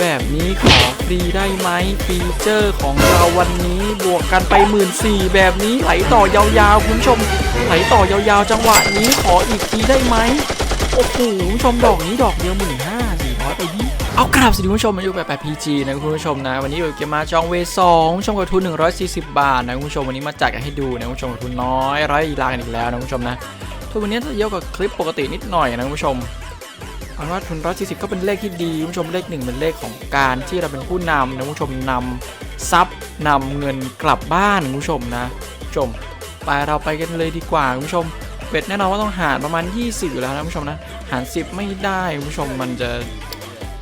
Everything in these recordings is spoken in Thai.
แบบนี้ขอฟรีได้ไหมฟีเจอร์ของเราวันนี้บวกกันไปหมื่นสี่แบบนี้ไหลต่อยาวๆคุณผู้ชม ไหลต่อยาวๆ จังหวะนี้ขออีกทีได้ไหมโอ้โหคุณผู้ชมดอกนี้ดอกเดียวหมื่นห้าสี่ร้อยไปดิเอากราบสวัสดีคุณผู้ชมมาอยู่แบบแบบพีจีนะคุณผู้ชมนะ วันนี้อยู่เกมมาจองเวสองคุณผู้ชมกับทุน 140 บาทนะคุณผู้ชมวันนี้มาจัดกันให้ดูนะคุณผู้ชมกับทุนน้อยร้อยลากันอีกแล้วนะคุณผู้ชมนะทุนวันนี้จะเยอะกว่าคลิปปกตินิดหน่อยนะคุณผู้ชม เอาเป็นว่าทุน140ก็เป็นเลขที่ดีคุณผู้ชมเลขหนึ่งเป็นเลขของการที่เราเป็นผู้นำนะคุณผู้ชมนำทรัพย์นำเงินกลับบ้านคุณผู้ชมนะคุณผู้ชมไปเราไปกันเลยดีกว่าคุณผู้ชมเบ็ดแน่นอนว่าต้องหารประมาณ 20 อยู่แล้วนะคุณผู้ชมนะหาร 10 ไม่ได้คุณผู้ชมมันจะ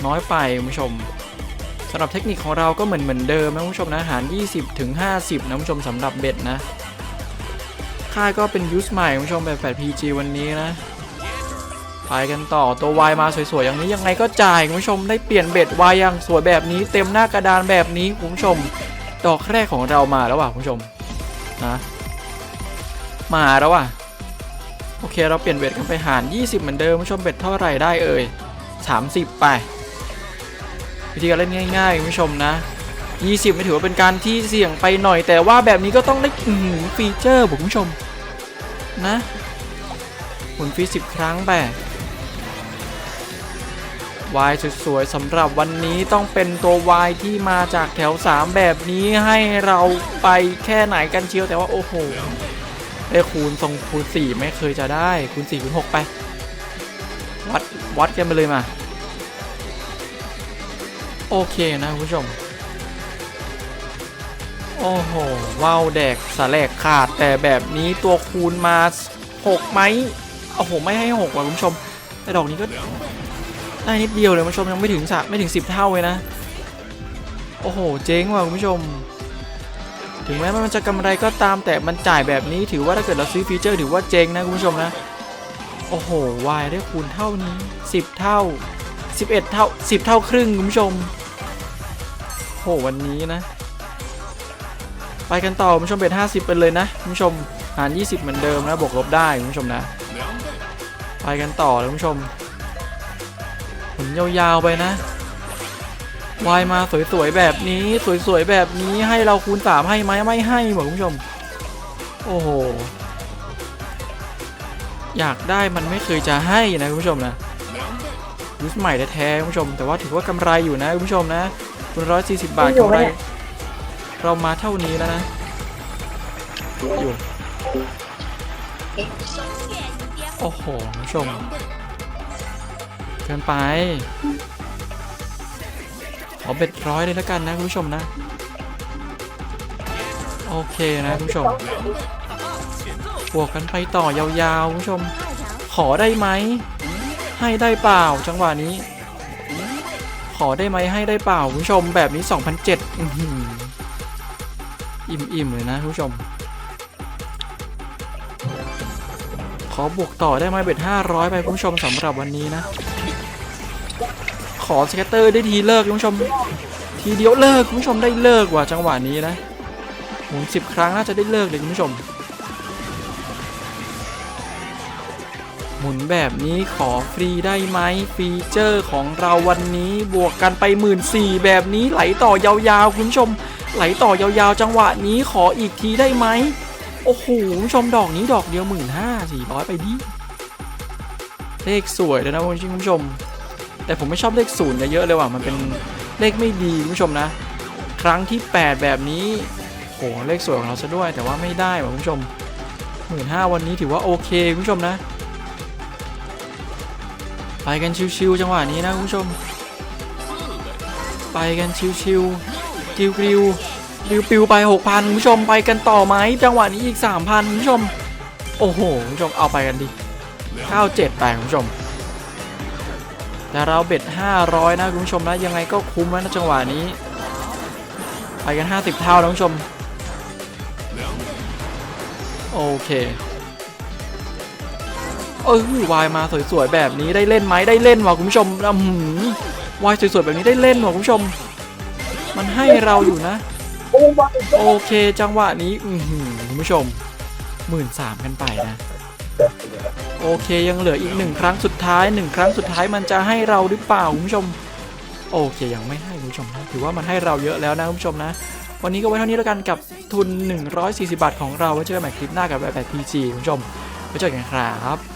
น้อยไปคุณผู้ชมสำหรับเทคนิคของเราก็เหมือนเหมือนเดิมนะคุณผู้ชมนะหาร 20 ถึง 50 นะคุณผู้ชมสำหรับเบ็ดนะค่ายก็เป็นยูสใหม่คุณผู้ชมแบบ 8PG วันนี้นะ ไปกันต่อตัววายมาสวยๆอย่างนี้ยังไงก็จ่ายคุณผู้ชมได้เปลี่ยนเบ็ดวายอย่างสวยแบบนี้ เต็มหน้ากระดานแบบนี้คุณผู้ชม ดอกแรกของเรามาแล้วว่ะคุณผู้ชมนะมาแล้วว่ะโอเคเราเปลี่ยนเบ็ดกันไปหาร 20 เหมือนเดิมคุณผู้ชมเบ็ดเท่าไหร่ได้เอ่ย30 ไป วิธีการเล่นง่ายๆคุณผู้ชมนะ 20ไม่ถือว่าเป็นการที่เสี่ยงไปหน่อย แต่ว่าแบบนี้ก็ต้องได้หือฟีเจอร์ผมคุณผู้ชมนะหมุนฟรี10ครั้งไป วายสวยๆสำหรับวันนี้ต้องเป็นตัววายที่มาจากแถว 3 แบบนี้ให้เราไปแค่ไหนกันเชียวแต่ว่าโอ้โหได้คูณทรงคูณ4ไม่เคยจะได้คูณ4คูณ6ไป วัดวัดกันไปเลยมา โอเคนะคุณผู้ชม โอ้โหว้าวแดกสาแลกขาดแต่แบบนี้ตัวคูณมา 6 ไหมโอ้โห ไม่ให้ 6 ว่ะคุณผู้ชมแต่ดอกนี้ก็ ได้นิดเดียวเลยคุณผู้ชมยังไม่ถึงสไม่ถึง 10 เท่าเลยนะ โอ้โห เจ๊งว่ะคุณผู้ชม ถึงแม้มันจะกำไรก็ตามแต่มันจ่ายแบบนี้ถือว่าถ้าเกิดเราซื้อฟีเจอร์ถือว่าเจ๊งนะคุณผู้ชมนะ โอ้โหวายได้คูณเท่านี้ 10 เท่า 11 เท่า 10 เท่าครึ่งคุณผู้ชมโหวันนี้นะ ไปกันต่อคุณผู้ชมเป็น50ไปเลยนะคุณผู้ชมหาร 20 เหมือนเดิมนะบวกลบได้คุณผู้ชมนะ ไปกันต่อเลยคุณผู้ชม หมุนยาวๆไปนะวายมาสวยๆแบบนี้ สวยๆแบบนี้ให้เราคูณสามให้ไหมไม่ให้หมดคุณผู้ชม โอ้โห อยากได้มันไม่เคยจะให้นะคุณผู้ชมนะยุสใหม่แท้ๆคุณผู้ชม แต่ว่าถือว่ากำไรอยู่นะคุณผู้ชมนะคุณร้อยสี่สิบบาทกำไร เรามาเท่านี้แล้วนะ อยู่ โอ้โหคุณผู้ชม เกินไปขอเบ็ดร้อยเลยแล้วกันนะคุณผู้ชมนะ โอเคนะคุณผู้ชมบวกกันไปต่อยาวๆคุณผู้ชม ขอได้ไหม ให้ได้เปล่าจังหวะนี้ ขอได้ไหมให้ได้เปล่าคุณผู้ชมแบบนี้2,007อิ่มๆเลยนะคุณผู้ชม ขอบวกต่อได้ไหมเบ็ด500 ไปคุณผู้ชมสำหรับวันนี้นะ ขอสเก็ตเตอร์ได้ทีเลิกคุณผู้ชม ทีเดียวเลิกคุณผู้ชมได้เลิกว่ะจังหวะนี้นะหมุนสิบครั้งน่าจะได้เลิกเลยคุณผู้ชม หมุนแบบนี้ขอฟรีได้ไหมฟีเจอร์ของเราวันนี้บวกกันไปหมื่นสี่แบบนี้ไหลต่อยาวๆคุณผู้ชม ไหลต่อยาวๆ จังหวะนี้ขออีกทีได้ไหมโอ้โหคุณผู้ชมดอกนี้ดอกเดียวหมื่นห้าสี่ร้อยไปดิเลขสวยเลยนะคุณผู้ชม แต่ผมไม่ชอบเลขศูนย์เยอะเลยว่ะมันเป็นเลขไม่ดีคุณผู้ชมนะ ครั้งที่ 8 แบบนี้โหเลขสวยของเราซะด้วย แต่ว่าไม่ได้ว่ะคุณผู้ชมหมื่นห้าวันนี้ถือว่าโอเคคุณผู้ชมนะ ไปกันชิวๆจังหวะนี้นะคุณผู้ชม ไปกันชิวๆกิวกิวริวปิวไป 6,000คุณผู้ชมไปกันต่อไหมจังหวะนี้อีก 3,000คุณผู้ชม โอ้โหคุณผู้ชมเอาไปกันดิ 97ไปคุณผู้ชม แต่เราเบ็ด 500 นะคุณผู้ชมนะยังไงก็คุ้มแล้วนะจังหวะนี้ ไปกัน 50 เท่านะคุณผู้ชม โอเคเออวายมาสวยๆแบบนี้ได้เล่นไหมได้เล่นว่ะคุณผู้ชมอือหือวายสวยๆแบบนี้ได้เล่นว่ะคุณผู้ชม มันให้เราอยู่นะ โอเคจังหวะนี้ อืคุณผู้ชมหมื่นสามกันไปนะ โอเคยังเหลืออีกหนึ่งครั้งสุดท้ายหนึ่งครั้งสุดท้ายมันจะให้เราหรือเปล่าคุณผู้ชม โอเคยังไม่ให้คุณผู้ชมนะถือว่ามันให้เราเยอะแล้วนะคุณผู้ชมนะ วันนี้ก็ไว้เท่านี้แล้วกันกับทุน 140 บาทของเราไว้เจอกันใหม่คลิปหน้ากับแบบแบบพีจีคุณผู้ชมไว้เจอกันครับ